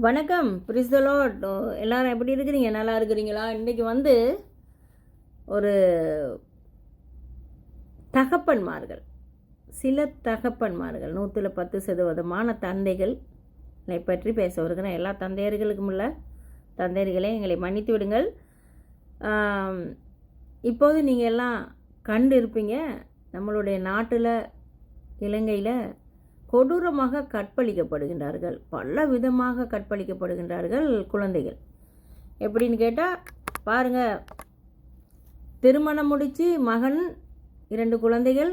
வணக்கம். பிரிஸ்தலோ எல்லாரும் எப்படி இருக்கிறீங்க? நல்லா இருக்கிறீங்களா? இன்றைக்கி வந்து ஒரு தகப்பன்மார்கள். சில தகப்பன்மார்கள் நூற்றில் பத்து சதவீதமான தந்தைகள். பற்றி பேச வருகிறேன் எல்லா தந்தையர்களுக்கும் உள்ள தந்தையர்களே எங்களை மன்னித்து விடுங்கள். இப்போது நீங்கள் எல்லாம் கண்டு இருப்பீங்க நம்மளுடைய நாட்டில் இலங்கையில் கொடூரமாக கற்பழிக்கப்படுகின்றார்கள். பல விதமாக கற்பழிக்கப்படுகின்றார்கள் குழந்தைகள். எப்படின்னு கேட்டால் பாருங்கள் திருமணம் முடித்து மகன் இரண்டு குழந்தைகள்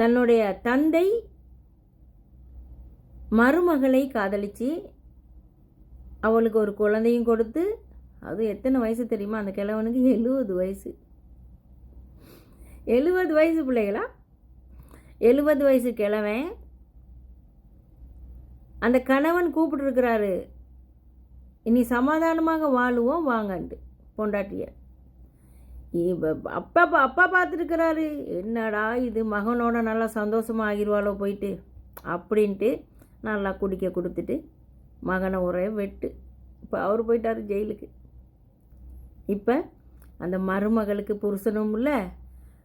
தன்னுடைய தந்தை மருமகளை காதலித்து அவளுக்கு ஒரு குழந்தையும் கொடுத்து அது எத்தனை வயசு தெரியுமா? அந்த கிழவனுக்கு எழுபது வயசு. எழுபது வயசு பிள்ளைகளா? எழுபது வயசு கிழவன். அந்த கணவன் கூப்பிட்டுருக்கிறாரு இனி சமாதானமாக வாழுவோம் வாங்கன்ட்டு பொண்டாட்டிய. அப்பா பா- அப்பா பார்த்துருக்கிறாரு. என்னடா இது மகனோட நல்லா சந்தோஷமாக ஆகிருவாளோ போயிட்டு? அப்படின்ட்டு நல்லா குடிக்க கொடுத்துட்டு மகனை ஒரே வெட்டு. இப்போ அவர் போயிட்டார் ஜெயிலுக்கு. இப்போ அந்த மருமகளுக்கு புருஷனும் இல்லை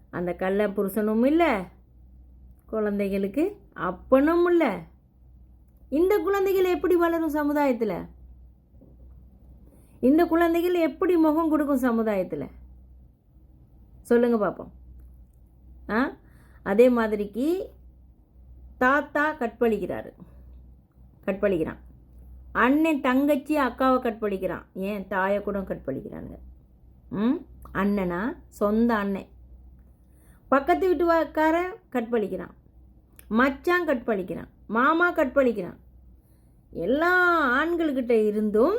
அந்த கள்ள புருஷனும் இல்லை குழந்தைகளுக்கு அப்பனும் இல்லை. இந்த குழந்தைகள் எப்படி வளரும் சமுதாயத்தில்? இந்த குழந்தைகள் எப்படி முகம் கொடுக்கும் சமுதாயத்தில்? சொல்லுங்கள் பார்ப்போம் ஆ? அதே மாதிரிக்கு தாத்தா கற்பழிக்கிறாரு. கற்பழிக்கிறான். அண்ணன் தங்கச்சி அக்காவை கற்பழிக்கிறான். ஏன்? தாயை கூட கற்பழிக்கிறானுங்க. ம்? அண்ணனா? சொந்த அண்ணன். பக்கத்து வீட்டுக்காரன் கற்பழிக்கிறான். மச்சான் கற்பழிக்கிறான் மாமா கற்பழிக்கிறான் எல்லா ஆண்கள்கிட்ட இருந்தும்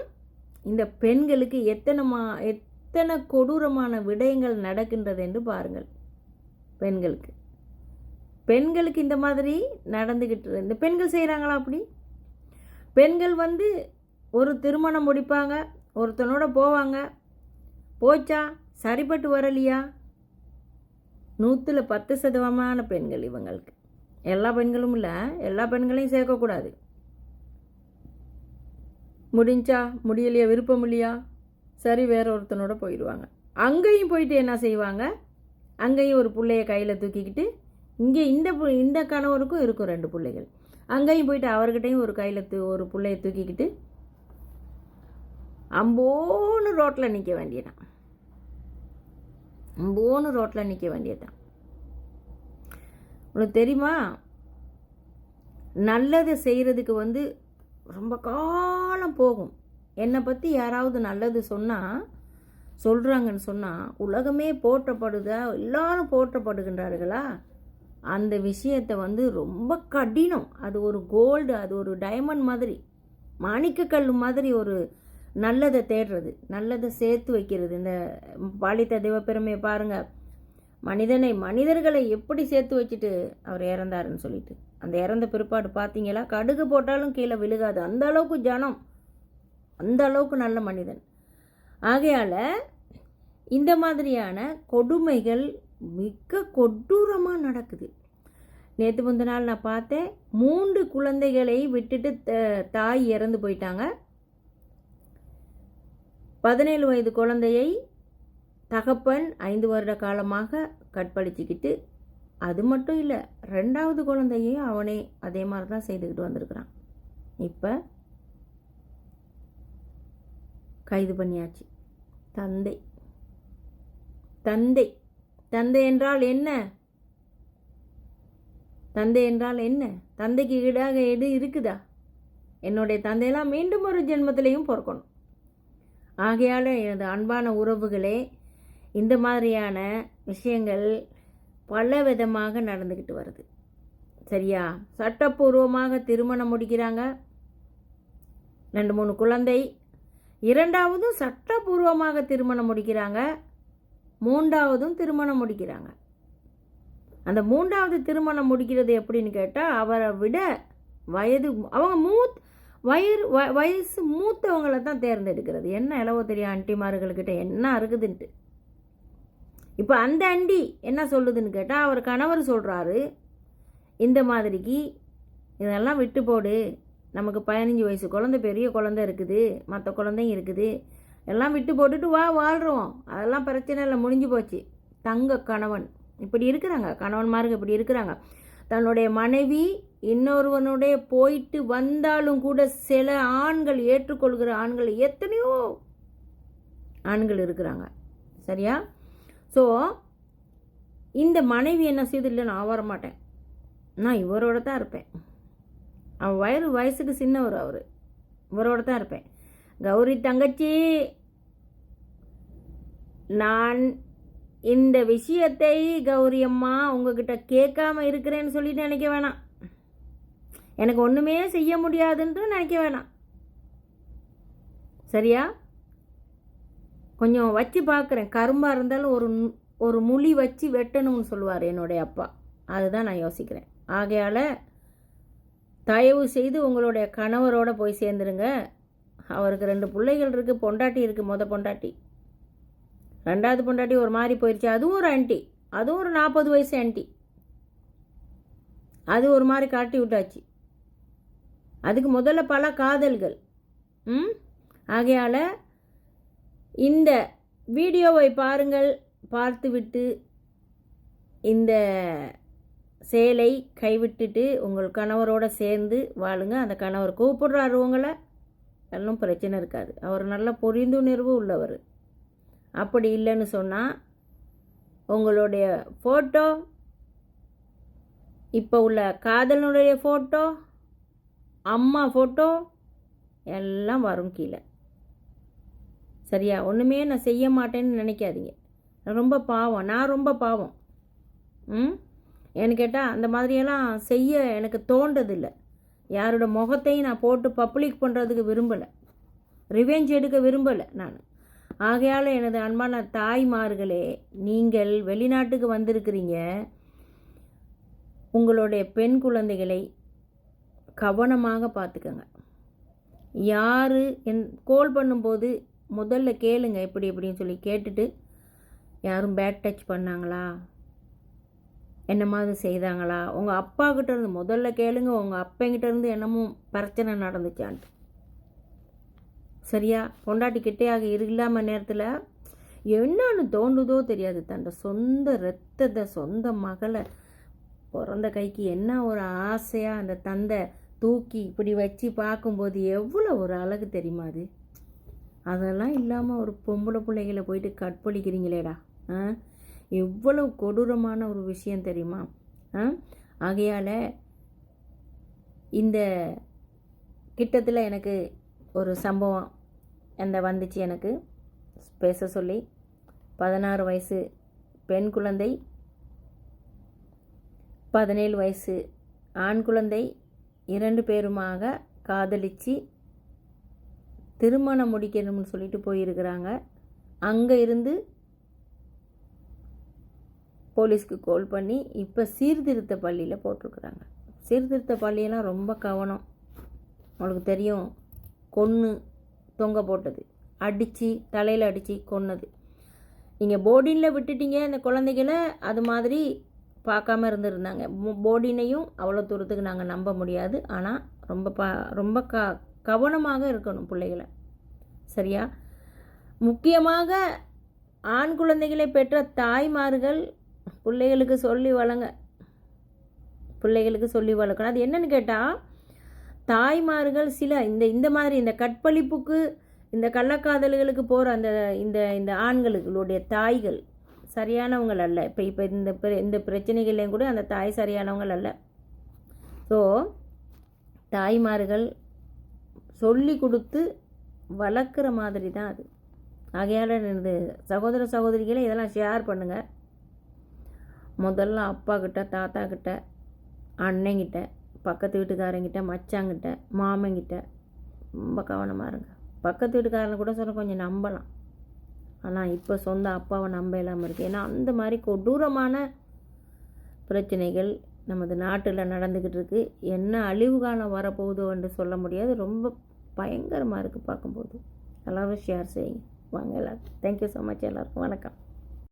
இந்த பெண்களுக்கு எத்தனை மா எத்தனை கொடூரமான விடயங்கள் நடக்கின்றது என்று பாருங்கள். பெண்களுக்கு. பெண்களுக்கு இந்த மாதிரி நடந்துக்கிட்டு இந்த பெண்கள் செய்கிறாங்களா அப்படி? பெண்கள் வந்து ஒரு திருமணம் முடிப்பாங்க ஒருத்தனோட போவாங்க. போச்சா? சரிப்பட்டு வரலையா? நூற்றில் பத்து சதவீதமான பெண்கள் இவங்களுக்கு. எல்லா பெண்களும் இல்லை எல்லா பெண்களையும் சேர்க்கக்கூடாது. முடிஞ்சா முடியலையா விருப்பம் இல்லையா? சரி வேற ஒருத்தனோட போயிடுவாங்க. அங்கேயும் போயிட்டு என்ன செய்வாங்க? அங்கேயும் ஒரு பிள்ளைய கையில் தூக்கிக்கிட்டு இங்கே இந்த பு- இந்த கணவருக்கும் இருக்கும் ரெண்டு பிள்ளைகள். அங்கேயும் போயிட்டு அவர்கிட்டையும் ஒரு கையில் தூ ஒரு பிள்ளைய தூக்கிக்கிட்டு அம்போன்னு ரோட்டில் நிற்க வேண்டியதான். அம்போன்னு ரோட்டில் நிற்க வேண்டியதான். உனக்கு தெரியுமா? நல்லது செய்கிறதுக்கு வந்து ரொம்ப காலம் போகும். என்னை பற்றி யாராவது நல்லது சொன்னால் சொல்கிறாங்கன்னு சொன்னால் உலகமே போற்றப்படுதா? எல்லாரும் போற்றப்படுகின்றார்களா? அந்த விஷயத்தை வந்து ரொம்ப கடினம். அது ஒரு கோல்டு அது ஒரு டைமண்ட் மாதிரி மாணிக்கக்கல் மாதிரி ஒரு நல்லதை தேடுறது நல்லதை சேர்த்து வைக்கிறது. இந்த பாலித்த தெய்வப்பெருமையை பாருங்கள் மனிதனை மனிதர்களை எப்படி சேர்த்து வச்சுட்டு அவர் இறந்தாருன்னு சொல்லிட்டு. அந்த இறந்த பிற்பாடு பார்த்தீங்களா? கடுகு போட்டாலும் கீழே விழுகாது. அந்த அளவுக்கு ஜனம். அந்த அளவுக்கு நல்ல மனிதன். ஆகையால் இந்த மாதிரியான கொடுமைகள் மிக கொடூரமாக நடக்குது. நேற்று முந்த நாள் நான் பார்த்தேன். மூன்று குழந்தைகளை விட்டுட்டு த- தாய் இறந்து போயிட்டாங்க. பதினேழு வயது குழந்தையை தகப்பன் ஐந்து வருட காலமாக கற்பழிச்சிக்கிட்டு அது மட்டும் இல்லை ரெண்டாவது குழந்தையையும் அவனே அதே மாதிரி தான் செய்துக்கிட்டு வந்திருக்கிறான். இப்போ கைது பண்ணியாச்சு. தந்தை. தந்தை. தந்தை என்றால் என்ன? தந்தை என்றால் என்ன? தந்தைக்கு ஈடாக எது இருக்குதா? என்னுடைய தந்தையெல்லாம் மீண்டும் ஒரு ஜென்மத்திலையும் பிறக்கணும். ஆகையால் எனது அன்பான உறவுகளே இந்த மாதிரியான விஷயங்கள் பல விதமாக நடந்துக்கிட்டு வருது. சரியா? சட்டப்பூர்வமாக திருமணம் முடிக்கிறாங்க. ரெண்டு மூணு குழந்தை. இரண்டாவதும் சட்டப்பூர்வமாக திருமணம் முடிக்கிறாங்க. மூன்றாவதும் திருமணம் முடிக்கிறாங்க. அந்த மூன்றாவது திருமணம் முடிக்கிறது எப்படின்னு கேட்டால் அவரை விட வயது அவங்க மூத் வயிறு வ வயசு மூத்தவங்களை தான் தேர்ந்தெடுக்கிறது. என்ன இளவோ தெரியும் ஆண்டிமார்கள்கிட்ட என்ன இருக்குதுன்ட்டு. இப்போ அந்த அண்டி என்ன சொல்லுதுன்னு கேட்டால் அவர் கணவர் சொல்கிறாரு இந்த மாதிரிக்கு இதெல்லாம் விட்டு போடு. நமக்கு பதினஞ்சு வயசு குழந்தை பெரிய குழந்தை இருக்குது மற்ற குழந்தையும் இருக்குது. எல்லாம் விட்டு போட்டுட்டு வா வாழ்கிறோம் அதெல்லாம் பிரச்சனை இல்லை முடிஞ்சு போச்சு. தங்க கணவன். இப்படி இருக்கிறாங்க கணவன்மார்கள் இப்படி இருக்கிறாங்க. தன்னுடைய மனைவி இன்னொருவனுடைய போயிட்டு வந்தாலும் கூட சில ஆண்கள் ஏற்றுக்கொள்கிற ஆண்கள் எத்தனையோ ஆண்கள் இருக்கிறாங்க. சரியா? ஸோ இந்த மனைவி என்ன செய்யுது இல்லை நான் வர மாட்டேன். நான் இவரோட தான் இருப்பேன். அவன் வயது வயசுக்கு சின்னவர் அவர். இவரோட தான் இருப்பேன். கௌரி தங்கச்சி நான் இந்த விஷயத்தை கௌரி அம்மா உங்ககிட்ட கேட்காம இருக்கிறேன்னு சொல்லிட்டு நினைக்க வேணாம். எனக்கு ஒன்றுமே செய்ய முடியாதுன்ட்டு நினைக்க வேணாம். சரியா? கொஞ்சம் வச்சு பார்க்குறேன். கரும்பாக இருந்தாலும் ஒரு ஒரு முழி வச்சு வெட்டணும்னு சொல்லுவார் என்னுடைய அப்பா. அதுதான் நான் யோசிக்கிறேன். ஆகையால் தயவு செய்து உங்களுடைய கணவரோட போய் சேர்ந்துருங்க. அவருக்கு ரெண்டு பிள்ளைகள் இருக்குது பொண்டாட்டி இருக்குது மொத பொண்டாட்டி. ரெண்டாவது பொண்டாட்டி ஒரு மாதிரி போயிடுச்சு அதுவும் ஒரு ஆன்ட்டி அதுவும் ஒரு நாற்பது வயசு ஆன்ட்டி அது ஒரு மாதிரி காட்டி விட்டாச்சு. அதுக்கு முதல்ல பல காதல்கள். ம்? ஆகையால் இந்த வீடியோவை பாருங்கள். பார்த்துவிட்டு இந்த செயலை கைவிட்டுட்டு உங்கள் கணவரோட சேர்ந்து வாழுங்க. அந்த கணவர் கூப்பிடுறாரு உங்களை. ஒன்றும் பிரச்சனை இருக்காது. அவர் நல்ல புரிந்துணர்வு உள்ளவர். அப்படி இல்லைன்னு சொன்னால் உங்களுடைய ஃபோட்டோ இப்போ உள்ள காதலனுடைய ஃபோட்டோ அம்மா ஃபோட்டோ எல்லாம் வரும் கீழே. சரியா? ஒன்றுமே நான் செய்ய மாட்டேன்னு நினைக்காதீங்க. நான் ரொம்ப பாவம். நான் ரொம்ப பாவம். ம்? ஏன்னு கேட்டால் அந்த மாதிரியெல்லாம் செய்ய எனக்கு தோன்றதில்லை. யாரோட முகத்தையும் நான் போட்டு பப்ளிக் பண்ணுறதுக்கு விரும்பலை. ரிவெஞ்ச் எடுக்க விரும்பலை நான். ஆகையால் எனது அன்பான தாய்மார்களே நீங்கள் வெளிநாட்டுக்கு வந்திருக்கிறீங்க. உங்களுடைய பெண் குழந்தைகளை கவனமாக பார்த்துக்கங்க. யார் என் கோல் பண்ணும்போது முதல்ல கேளுங்க எப்படி எப்படின்னு சொல்லி கேட்டுட்டு யாரும் பேட் டச் பண்ணாங்களா? என்ன மாதிரி செய்தாங்களா? உங்கள் அப்பா கிட்ட இருந்து முதல்ல கேளுங்க உங்கள் அப்பங்கிட்ட இருந்து என்னமும் பிரச்சனை நடந்துச்சான்ட்டு. சரியா? பொண்டாட்டி கிட்டையாக இல்லாம நேரத்தில் என்னன்னு தோண்டுதோ தெரியாது. தன்னோட சொந்த ரத்தத்தை சொந்த மகளை பிறந்த கைக்கு என்ன ஒரு ஆசையாக அந்த தந்தை தூக்கி இப்படி வச்சு பார்க்கும்போது எவ்வளோ ஒரு அழகு தெரியுமா அது? அதெல்லாம் இல்லாமல் ஒரு பொம்பளை பிள்ளைகளை போயிட்டு கற்பழிக்கிறீங்களேடா ஆ? எவ்வளவு கொடூரமான ஒரு விஷயம் தெரியுமா? ஆ? ஆகையால் இந்த கிட்டத்தில் எனக்கு ஒரு சம்பவம் அந்த வந்துச்சு எனக்கு. பேச சொல்லி பதினாறு வயசு பெண் குழந்தை பதினேழு வயசு ஆண் குழந்தை இரண்டு பேருமாக காதலிச்சு திருமணம் முடிக்கணும்னு சொல்லிட்டு போயிருக்கிறாங்க. அங்கே இருந்து போலீஸ்க்கு கால் பண்ணி இப்போ சீர்திருத்த பள்ளியில் போட்டிருக்குறாங்க. சீர்திருத்த பள்ளியெல்லாம் ரொம்ப கவனம். உங்களுக்கு தெரியும் கொன்று தொங்க போட்டது. அடித்து தலையில் அடித்து கொன்னது. நீங்கள் போர்டினில் விட்டுட்டீங்க அந்த குழந்தைகளை அது மாதிரி பார்க்காம இருந்திருந்தாங்க. போர்டினையும் அவ்வளோ தூரத்துக்கு நாங்கள் நம்ப முடியாது. ஆனால் ரொம்ப பா ரொம்ப கா கவனமாக இருக்கணும் பிள்ளைகளை. சரியா? முக்கியமாக ஆண் குழந்தைகளை பெற்ற தாய்மார்கள் பிள்ளைகளுக்கு சொல்லி வளங்க பிள்ளைகளுக்கு சொல்லி வளர்க்கணும். அது என்னன்னு கேட்டால் தாய்மார்கள் சில இந்த இந்த மாதிரி இந்த கற்பழிப்புக்கு இந்த கள்ளக்காதல்களுக்கு போகிற அந்த இந்த இந்த ஆண்களுடைய தாய்கள் சரியானவங்கள் அல்ல. இப்போ இப்போ இந்த பிர- இந்த பிரச்சனைகள்லையும் கூட அந்த தாய் சரியானவங்கள் அல்ல. ஸோ தாய்மார்கள் சொல்லி கொடுத்து வளர்க்குற மாதிரி தான் அது. ஆகையால் இந்த சகோதர சகோதரிகளை இதெல்லாம் ஷேர் பண்ணுங்கள் முதல்ல அப்பா கிட்ட தாத்தா கிட்ட அண்ணங்கிட்ட பக்கத்து வீட்டுக்காரங்கிட்ட மச்சாங்கிட்ட மாமங்கிட்ட ரொம்ப கவனமாக இருங்க. பக்கத்து வீட்டுக்காரனை கூட சொல்ல கொஞ்சம் நம்பலாம். ஆனால் இப்போ சொந்த அப்பாவை நம்ப இல்லாமல் இருக்குது ஏன்னா அந்த மாதிரி கொடூரமான பிரச்சனைகள் நமது நாட்டில் நடந்துக்கிட்டு இருக்கு என்ன அழிவு காலம் வரப்போகுதோ என்று சொல்ல முடியாது. ரொம்ப பயங்கரமாக இருக்குது பார்க்கும்போது. எல்லாரும் ஷேர் செய்யுங்க. வாங்க எல்லோரும். தேங்க்யூ ஸோ மச் எல்லாருக்கும். வணக்கம்.